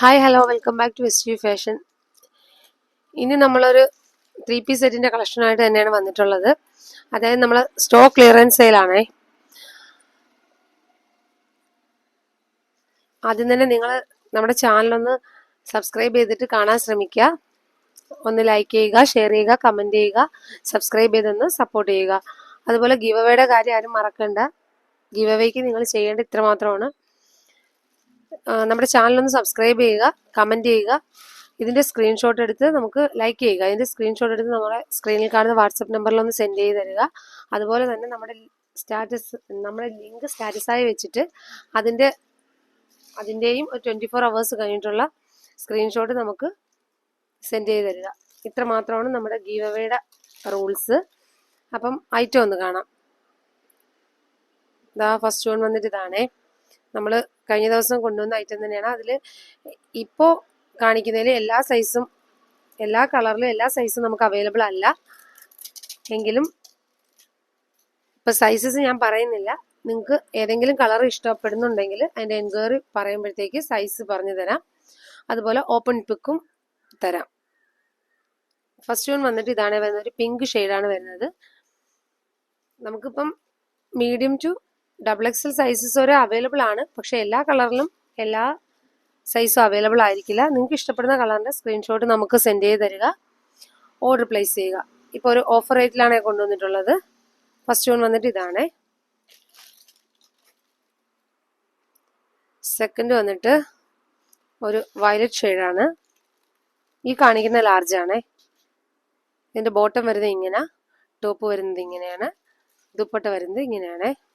Hi hello welcome back to S U fashion ഇനി നമ്മളൊരു three piece സെറ്റിന്റെ കളക്ഷനായിട്ട് തന്നെയാണ് വന്നിട്ടുള്ളത്. അതായത് നമ്മൾ സ്റ്റോക്ക് ക്ലിയറൻസ് സെയിലാണേ ആദ്യം തന്നെ നിങ്ങൾ നമ്മുടെ ചാനലൊന്ന് സബ്സ്ക്രൈബ് ചെയ്തിട്ട് കാണാൻ ശ്രമിക്കുക. ഒന്ന് ലൈക്ക് ചെയ്യുക ഷെയർ ചെയ്യുക കമന്റ് ചെയ്യുക സബ്സ്ക്രൈബ് ചെയ്തൊന്ന് സപ്പോർട്ട് ചെയ്യുക. അതുപോലെ ഗിവ് കാര്യം ആരും മറക്കണ്ട. ഗിവ് നിങ്ങൾ ചെയ്യേണ്ട ഇത്ര മാത്രമാണ് ആ, നമ്മുടെ ചാനലൊന്ന് സബ്സ്ക്രൈബ് ചെയ്യുക കമന്റ് ചെയ്യുക. ഇതിന്റെ സ്ക്രീൻഷോട്ട് എടുത്ത് നമുക്ക് ലൈക്ക് ചെയ്യുക. ഇതിന്റെ സ്ക്രീൻഷോട്ട് എടുത്ത് നമ്മുടെ സ്ക്രീനിൽ കാണുന്ന വാട്സപ്പ് നമ്പറിലൊന്ന് സെൻഡ് ചെയ്ത് തരിക. അതുപോലെ തന്നെ നമ്മുടെ സ്റ്റാറ്റസ് നമ്മുടെ ലിങ്ക് സ്റ്റാറ്റസായി വെച്ചിട്ട് അതിന്റെ അതിന്റെയും ഒരു ട്വന്റി ഫോർ അവേഴ്സ് കഴിഞ്ഞിട്ടുള്ള സ്ക്രീൻഷോട്ട് നമുക്ക് സെൻഡ് ചെയ്ത് തരിക. ഇത്ര മാത്രമാണ് നമ്മുടെ ഗീവ് റൂൾസ് അപ്പം ഐറ്റം ഒന്ന് കാണാം. ഇതാ ഫസ്റ്റ് വൺ വന്നിട്ട് ഇതാണേ. നമ്മൾ കഴിഞ്ഞ ദിവസം കൊണ്ടുവന്ന ഐറ്റം തന്നെയാണ്. അതിൽ ഇപ്പോൾ കാണിക്കുന്നതിൽ എല്ലാ സൈസും എല്ലാ കളറിലും എല്ലാ സൈസും നമുക്ക് അവൈലബിൾ അല്ല. എങ്കിലും ഇപ്പം സൈസസ് ഞാൻ പറയുന്നില്ല. നിങ്ങൾക്ക് ഏതെങ്കിലും കളർ ഇഷ്ടപ്പെടുന്നുണ്ടെങ്കിൽ അതിന്റെ എൻക്വയറി പറയുമ്പോഴത്തേക്ക് സൈസ് പറഞ്ഞു തരാം. അതുപോലെ ഓപ്പൺ പിക്കും തരാം. ഫസ്റ്റ് വൺ വന്നിട്ട് ഇതാണ് വരുന്നത്. ഒരു പിങ്ക് ഷെയ്ഡാണ് വരുന്നത്. നമുക്കിപ്പം medium to double XL sizes വരെ അവൈലബിൾ ആണ്. പക്ഷെ എല്ലാ കളറിലും എല്ലാ സൈസും അവൈലബിൾ ആയിരിക്കില്ല. നിങ്ങൾക്ക് ഇഷ്ടപ്പെടുന്ന കളറിന്റെ സ്ക്രീൻഷോട്ട് നമുക്ക് സെൻഡ് ചെയ്ത് തരിക. ഓർഡർ പ്ലേസ് ചെയ്യുക. ഇപ്പോൾ ഒരു ഓഫർ റേറ്റിലാണ് കൊണ്ടുവന്നിട്ടുള്ളത്. ഫസ്റ്റ് വൺ വന്നിട്ട് ഇതാണ്. സെക്കൻഡ് വന്നിട്ട് ഒരു വയലറ്റ് ഷെയ്ഡാണ് ഈ കാണിക്കുന്ന ലാർജ് ആണ്. ഇതിന്റെ ബോട്ടം വരുന്നത് ഇങ്ങനെ. ടോപ്പ് വരുന്നത് ഇങ്ങനെയാണ്. ദുപ്പട്ട വരുന്നത് ഇങ്ങനെയാണ്.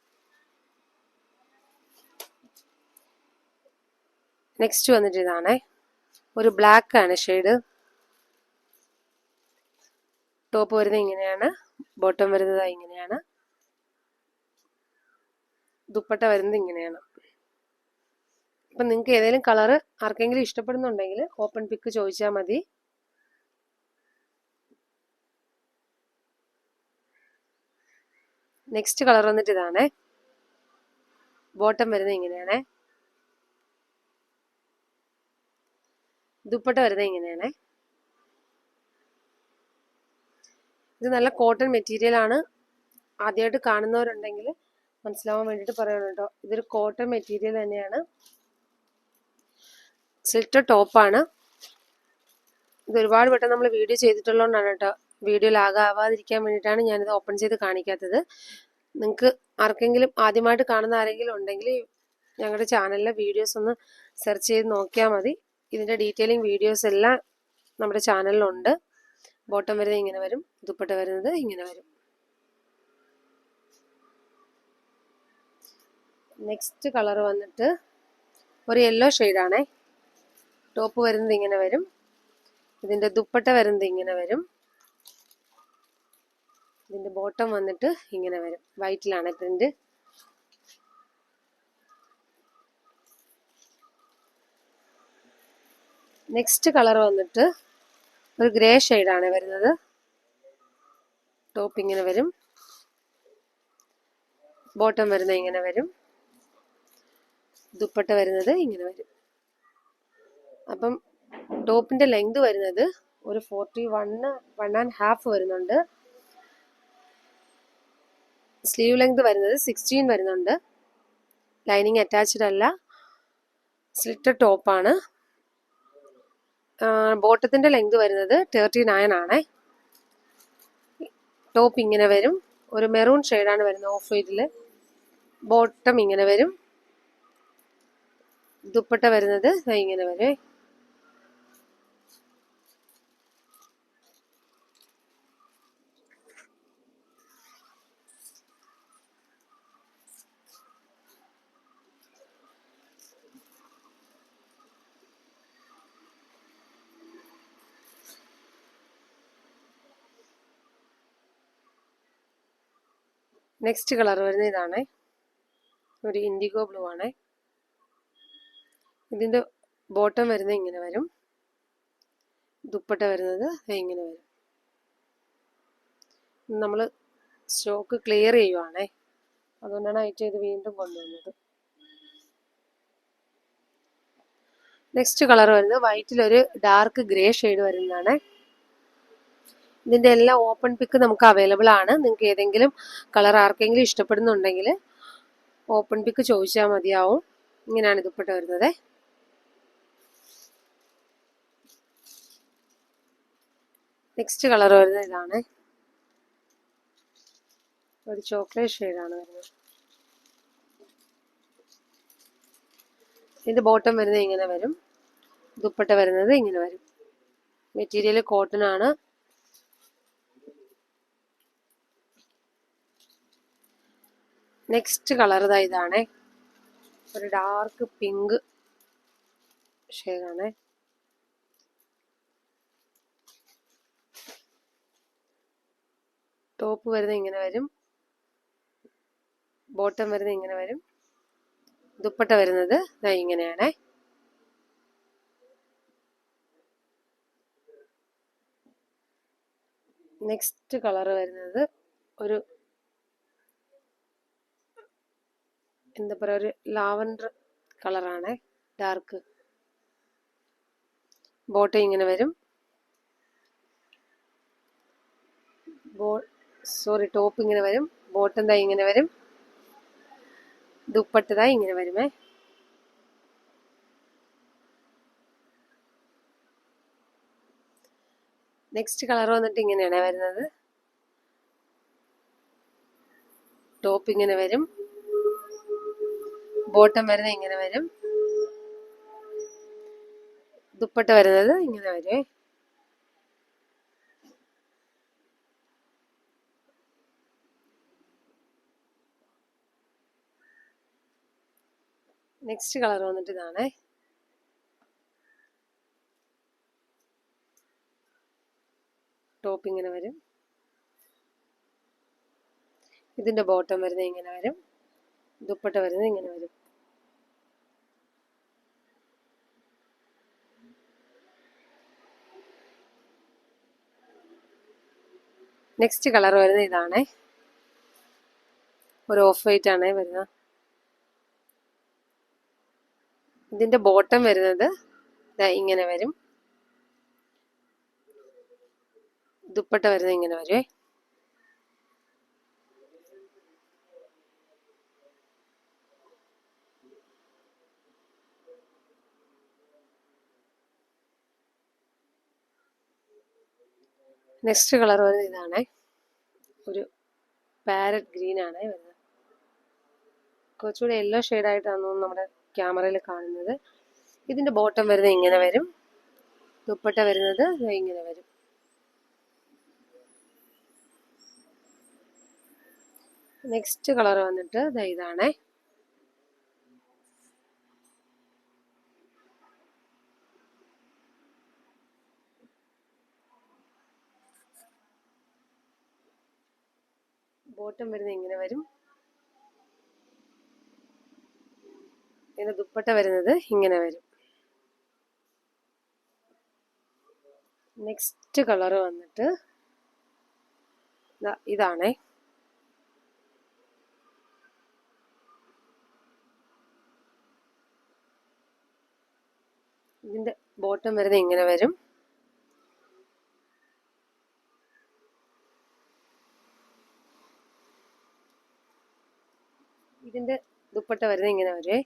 നെക്സ്റ്റ് വന്നിട്ട് ഇതാണേ. ഒരു ബ്ലാക്ക് ആണ് ഷെയ്ഡ് ടോപ്പ് വരുന്നത് ഇങ്ങനെയാണ്. ബോട്ടം വരുന്നത് ഇങ്ങനെയാണ്. ദുപ്പട്ട വരുന്നത് ഇങ്ങനെയാണ്. അപ്പം നിങ്ങൾക്ക് ഏതെങ്കിലും കളറ് ആർക്കെങ്കിലും ഇഷ്ടപ്പെടുന്നുണ്ടെങ്കിൽ ഓപ്പൺ പിക്ക് ചോദിച്ചാൽ മതി. നെക്സ്റ്റ് കളർ വന്നിട്ട് ഇതാണേ. ബോട്ടം വരുന്നത് ഇങ്ങനെയാണ്. ദുപ്പട്ട വരുന്നത് ഇങ്ങനെയാണ് ഇത് നല്ല കോട്ടൺ മെറ്റീരിയൽ ആണ്. ആദ്യമായിട്ട് കാണുന്നവരുണ്ടെങ്കിൽ മനസ്സിലാവാൻ വേണ്ടിയിട്ട് പറയണം കേട്ടോ. ഇതൊരു കോട്ടൺ മെറ്റീരിയൽ തന്നെയാണ്. സിൽറ്റ് ടോപ്പാണ് ഇത് ഒരുപാട് വട്ടം നമ്മൾ വീഡിയോ ചെയ്തിട്ടുള്ളതുകൊണ്ടാണ് കേട്ടോ. വീഡിയോ ലാഗാവാതിരിക്കാൻ വേണ്ടിയിട്ടാണ് ഞാനിത് ഓപ്പൺ ചെയ്ത് കാണിക്കാത്തത്. നിങ്ങൾക്ക് ആർക്കെങ്കിലും ആദ്യമായിട്ട് കാണുന്ന ആരെങ്കിലും ഉണ്ടെങ്കിൽ ഞങ്ങളുടെ ചാനലിലെ വീഡിയോസ് ഒന്ന് സെർച്ച് ചെയ്ത് നോക്കിയാൽ മതി. ഇതിന്റെ ഡീറ്റെയിലിംഗ് വീഡിയോസ് എല്ലാം നമ്മുടെ ചാനലിലുണ്ട് ബോട്ടം വരുന്നത് ഇങ്ങനെ വരും ദുപ്പട്ട വരുന്നത് ഇങ്ങനെ വരും. നെക്സ്റ്റ് കളർ വന്നിട്ട് ഒരു യെല്ലോ ഷെയ്ഡാണേ ടോപ്പ് വരുന്നത് ഇങ്ങനെ വരും. ഇതിന്റെ ദുപ്പട്ട വരുന്നത് ഇങ്ങനെ വരും. ഇതിന്റെ ബോട്ടം വന്നിട്ട് ഇങ്ങനെ വരും. വൈറ്റിലാണ് പ്രിന്റ് നെക്സ്റ്റ് കളർ വന്നിട്ട് ഒരു ഗ്രേ ഷെയ്ഡാണ് വരുന്നത്. ടോപ്പ് ഇങ്ങനെ വരും. ബോട്ടം വരുന്നത് ഇങ്ങനെ വരും. ദുപ്പട്ട വരുന്നത് ഇങ്ങനെ വരും. അപ്പം ടോപ്പിന്റെ ലെങ്ത് വരുന്നത് ഒരു forty one one and half വരുന്നുണ്ട്. സ്ലീവ് ലെങ്ത് വരുന്നത് സിക്സ്റ്റീൻ വരുന്നുണ്ട്. ലൈനിങ് അറ്റാച്ച്ഡ് അല്ല. സ്ലിറ്റഡ് ടോപ്പാണ് ബോട്ടത്തിന്റെ ലെങ്ത് വരുന്നത് തേർട്ടി നയൻ ആണ്. ടോപ്പ് ഇങ്ങനെ വരും. ഒരു മെറൂൺ ഷെയ്ഡാണ് വരുന്നത് ഓഫ് വൈറ്റിൽ ബോട്ടം ഇങ്ങനെ വരും. ദുപ്പട്ട വരുന്നത് ഇങ്ങനെ വരും. നെക്സ്റ്റ് കളർ വരുന്നത് ഇതാണ്. ഒരു ഇൻഡിഗോ ബ്ലൂ ആണ്. ഇതിന്റെ ബോട്ടം വരുന്നത് ഇങ്ങനെ വരും. ദുപ്പട്ട വരുന്നത് ഇങ്ങനെ വരും. നമ്മൾ സ്റ്റോക്ക് ക്ലിയർ ചെയ്യുവാണേ. അതുകൊണ്ടാണ് ഐറ്റം ഇത് വീണ്ടും കൊണ്ടുവന്നത്. നെക്സ്റ്റ് കളർ വരുന്നത് വൈറ്റിൽ ഒരു ഡാർക്ക് ഗ്രേ ഷെയ്ഡ് വരുന്നതാണ്. ഇതിന്റെ എല്ലാ ഓപ്പൺ പിക്ക് നമുക്ക് അവൈലബിൾ ആണ്. നിങ്ങൾക്ക് ഏതെങ്കിലും കളർ ആർക്കെങ്കിലും ഇഷ്ടപ്പെടുന്നുണ്ടെങ്കിൽ ഓപ്പൺ പിക്ക് ചോദിച്ചാൽ മതിയാവും. ഇങ്ങനെയാണ് ദുപ്പട്ട വരുന്നത്. നെക്സ്റ്റ് കളർ വരുന്നത് ഇതാണ്. ഒരു ചോക്ലേറ്റ് ഷെയ്ഡാണ് വരുന്നത്. ഇതിന്റെ ബോട്ടം വരുന്നത് ഇങ്ങനെ വരും. ദുപ്പട്ട വരുന്നത് ഇങ്ങനെ വരും. മെറ്റീരിയൽ കോട്ടൺ ആണ്. നെക്സ്റ്റ് കളർ ഇതാ ഇതാണ്. ഒരു ഡാർക്ക് പിങ്ക് ഷെയ്ഡാണ് ടോപ്പ് വരുന്നത് ഇങ്ങനെ വരും. ബോട്ടം വരുന്നത് ഇങ്ങനെ വരും. ദുപ്പട്ട വരുന്നത് ഇങ്ങനെയാണ്. നെക്സ്റ്റ് കളർ വരുന്നത് ഒരു എന്താ പറയുക ഒരു ലാവൻഡർ കളറാണ് ഡാർക്ക് ബോട്ട് ഇങ്ങനെ വരും. ബോ സോറി ടോപ്പ് ഇങ്ങനെ വരും. ബോട്ട് എന്താ ഇങ്ങനെ വരും. ദുപ്പട്ടതാ ഇങ്ങനെ വരുമേ. നെക്സ്റ്റ് കളർ വന്നിട്ട് ഇങ്ങനെയാണ് വരുന്നത്. ടോപ്പ് ഇങ്ങനെ വരും. ബോട്ടം വരുന്നത് ഇങ്ങനെ വരും. ദുപ്പട്ട വരുന്നത് ഇങ്ങനെ വരുമേ നെക്സ്റ്റ് കളർ വന്നിട്ട് ഇതാണേ. ടോപ്പ് ഇങ്ങനെ വരും. ഇതിന്റെ ബോട്ടം വരുന്നത് ഇങ്ങനെ വരും. ദുപ്പട്ട വരുന്നത് ഇങ്ങനെ വരും. നെക്സ്റ്റ് കളർ വരുന്നത് ഇതാണ്. ഒരു ഓഫ് വൈറ്റ് ആണ് വരുന്നത് ഇതിന്റെ ബോട്ടം വരുന്നത് ഇങ്ങനെ വരും. ദുപ്പട്ട വരുന്നത് ഇങ്ങനെ വരുവേ നെക്സ്റ്റ് കളർ വരുന്നത് ഇതാണ്. ഒരു പാരറ്റ് ഗ്രീൻ ആണ് വരുന്നത്. കുറച്ചുകൂടി യെല്ലോ ഷെയ്ഡായിട്ടാണ് നമ്മുടെ ക്യാമറയിൽ കാണുന്നത്. ഇതിന്റെ ബോട്ടം വരുന്നത് ഇങ്ങനെ വരും. ദുപ്പട്ട വരുന്നത് ഇങ്ങനെ വരും. നെക്സ്റ്റ് കളർ വന്നിട്ട് ഇതാണേ. ബോട്ടം വരുന്നത് ഇങ്ങനെ വരും. ഇതിന്റെ ദുപ്പട്ട വരുന്നത് ഇങ്ങനെ വരും. നെക്സ്റ്റ് കളർ വന്നിട്ട് ഇതാണേ. ഇതിന്റെ ബോട്ടം വരുന്നത് ഇങ്ങനെ വരും. ഇതിന്റെ ദുപ്പട്ട വരുന്നത് ഇങ്ങനെ വരുവേ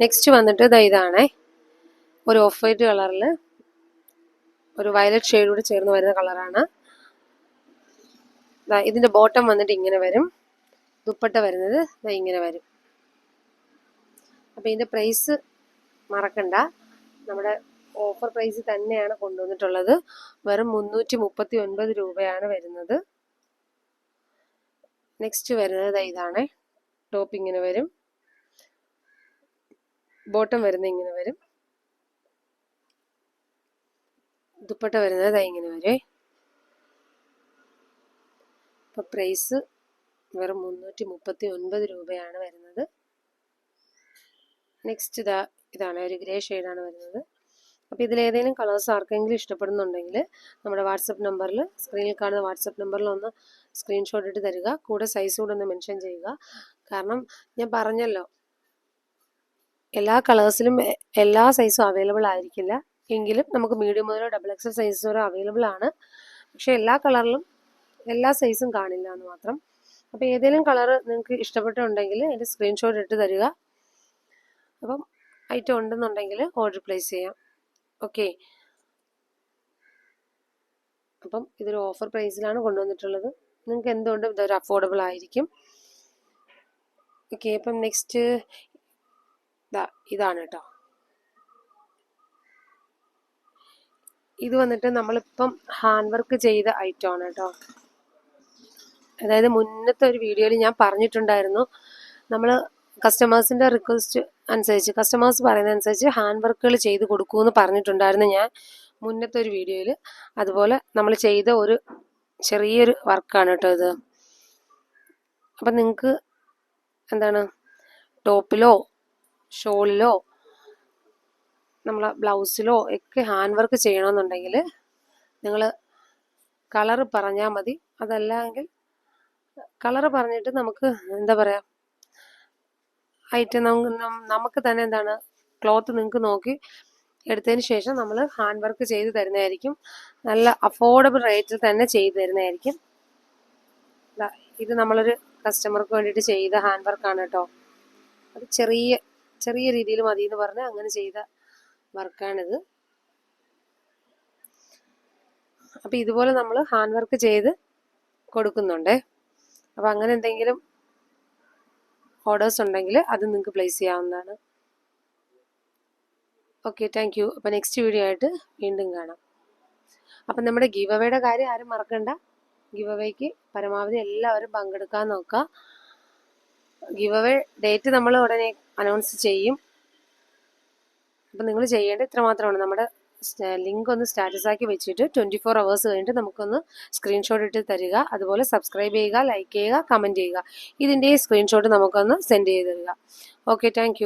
നെക്സ്റ്റ് വന്നിട്ട് ദാ ഇതാണേ. ഒരു ഓഫ് വൈറ്റ് കളറിൽ ഒരു വയലറ്റ് ഷെയ്ഡോട് ചേർന്ന് വരുന്ന കളറാണ്. ഇതിന്റെ ബോട്ടം വന്നിട്ട് ഇങ്ങനെ വരും. ദുപ്പട്ട വരുന്നത് ഇങ്ങനെ വരും. അപ്പൊ ഇതിന്റെ പ്രൈസ് മറക്കണ്ട. നമ്മുടെ ഓഫർ പ്രൈസ് തന്നെയാണ് കൊണ്ടുവന്നിട്ടുള്ളത്. വെറും മുന്നൂറ്റി മുപ്പത്തി ഒൻപത് രൂപയാണ് വരുന്നത്. നെക്സ്റ്റ് വരുന്നത് ഇതാണ്. ടോപ്പ് ഇങ്ങനെ വരും. ബോട്ടം വരുന്നത് ഇങ്ങനെ വരും. ദുപ്പട്ട വരുന്നത് ഇങ്ങനെ വരെ. അപ്പൊ പ്രൈസ് വെറും മുന്നൂറ്റി മുപ്പത്തി ഒൻപത് രൂപയാണ് വരുന്നത്. നെക്സ്റ്റ് ഇതാ ഇതാണ് ഒരു ഗ്രേ ഷെയ്ഡാണ് വരുന്നത്. അപ്പോൾ ഇതിലേതെങ്കിലും കളേഴ്സ് ആർക്കെങ്കിലും ഇഷ്ടപ്പെടുന്നുണ്ടെങ്കിൽ നമ്മുടെ വാട്സപ്പ് നമ്പറിൽ സ്ക്രീനിൽ കാണുന്ന വാട്സപ്പ് നമ്പറിൽ ഒന്ന് സ്ക്രീൻഷോട്ട് ഇട്ട് തരിക. കൂടെ സൈസ് കൂടെ ഒന്ന് മെൻഷൻ ചെയ്യുക. കാരണം ഞാൻ പറഞ്ഞല്ലോ എല്ലാ കളേഴ്സിലും എല്ലാ സൈസും അവൈലബിൾ ആയിരിക്കില്ല. എങ്കിലും നമുക്ക് മീഡിയം മുതലോ ഡബിൾ എക്സൽ സൈസ് വരെ അവൈലബിൾ ആണ്. പക്ഷേ എല്ലാ കളറിലും എല്ലാ സൈസും കാണില്ല എന്ന് മാത്രം. അപ്പോൾ ഏതെങ്കിലും കളർ നിങ്ങൾക്ക് ഇഷ്ടപ്പെട്ടുണ്ടെങ്കിൽ അതിന്റെ സ്ക്രീൻഷോട്ട് ഇട്ട് തരിക. അപ്പം ഐറ്റം ഉണ്ടെന്നുണ്ടെങ്കിൽ ഓർഡർ പ്ലേസ് ചെയ്യാം. ഓക്കെ അപ്പം ഇതൊരു ഓഫർ പ്രൈസിലാണ് കൊണ്ടുവന്നിട്ടുള്ളത്. നിങ്ങൾക്ക് എന്തുകൊണ്ടും ഇതൊരു അഫോർഡബിൾ ആയിരിക്കും. ഓക്കെ അപ്പം നെക്സ്റ്റ് ഇതാ ഇതാണ് കേട്ടോ. ഇത് വന്നിട്ട് നമ്മളിപ്പം ഹാൻഡ് വർക്ക് ചെയ്ത ഐറ്റം ആണ് കേട്ടോ. അതായത് മുന്നത്തെ ഒരു വീഡിയോയിൽ ഞാൻ പറഞ്ഞിട്ടുണ്ടായിരുന്നു. നമ്മൾ കസ്റ്റമേഴ്സിന്റെ റിക്വസ്റ്റ് അനുസരിച്ച് കസ്റ്റമേഴ്സ് പറയുന്ന അനുസരിച്ച് ഹാൻഡ് വർക്കുകൾ ചെയ്ത് കൊടുക്കുമെന്ന് പറഞ്ഞിട്ടുണ്ടായിരുന്നു ഞാൻ മുന്നത്തെ ഒരു വീഡിയോയിൽ. അതുപോലെ നമ്മൾ ചെയ്ത ഒരു ചെറിയൊരു വർക്കാണ് കേട്ടോ ഇത്. അപ്പം നിങ്ങൾക്ക് എന്താണ്? ടോപ്പിലോ ഷോളിലോ നമ്മളെ ബ്ലൗസിലോ ഒക്കെ ഹാൻഡ് വർക്ക് ചെയ്യണമെന്നുണ്ടെങ്കിൽ നിങ്ങൾ കളറ് പറഞ്ഞാൽ മതി. അതല്ല എങ്കിൽ കളറ് പറഞ്ഞിട്ട് നമുക്ക് എന്താ പറയുക ഐറ്റം നമുക്ക് തന്നെ എന്താണ് ക്ലോത്ത് നിങ്ങൾക്ക് നോക്കി എടുത്തതിന് ശേഷം നമ്മൾ ഹാൻഡ് വർക്ക് ചെയ്ത് തരുന്നതായിരിക്കും. നല്ല അഫോർഡബിൾ റേറ്റിൽ തന്നെ ചെയ്തു തരുന്നതായിരിക്കും. ഇത് നമ്മളൊരു കസ്റ്റമർക്ക് വേണ്ടിയിട്ട് ചെയ്ത ഹാൻഡ് വർക്കാണ് കേട്ടോ. അത് ചെറിയ ചെറിയ രീതിയിൽ മതി എന്ന് പറഞ്ഞ് അങ്ങനെ ചെയ്ത വർക്കാണിത് അപ്പം ഇതുപോലെ നമ്മൾ ഹാൻഡ് വർക്ക് ചെയ്ത് കൊടുക്കുന്നുണ്ടേ. അപ്പം അങ്ങനെ എന്തെങ്കിലും ഓർഡേഴ്സ് ഉണ്ടെങ്കിൽ അത് നിങ്ങൾക്ക് പ്ലേസ് ചെയ്യാവുന്നതാണ്. ഓക്കെ താങ്ക് യു അപ്പോൾ നെക്സ്റ്റ് വീഡിയോ ആയിട്ട് വീണ്ടും കാണാം. അപ്പം നമ്മുടെ ഗീവ് അവയുടെ കാര്യം ആരും മറക്കണ്ട. ഗീവ് അവയ്ക്ക് പരമാവധി എല്ലാവരും പങ്കെടുക്കാൻ നോക്കുക. ഗീവ് അവേ ഡേറ്റ് നമ്മൾ ഉടനെ അനൗൺസ് ചെയ്യും. അപ്പം നിങ്ങൾ ചെയ്യേണ്ടത് ഇത്രമാത്രമാണ്. നമ്മുടെ ലിങ്ക് ഒന്ന് സ്റ്റാറ്റസ് ആക്കി വെച്ചിട്ട് ട്വന്റി ഫോർ അവേഴ്സ് കഴിഞ്ഞിട്ട് നമുക്കൊന്ന് സ്ക്രീൻഷോട്ട് ഇട്ട് തരിക. അതുപോലെ സബ്സ്ക്രൈബ് ചെയ്യുക ലൈക്ക് ചെയ്യുക കമന്റ് ചെയ്യുക. ഇതിന്റെ സ്ക്രീൻഷോട്ട് നമുക്കൊന്ന് സെൻഡ് ചെയ്ത് തരിക. Okay thank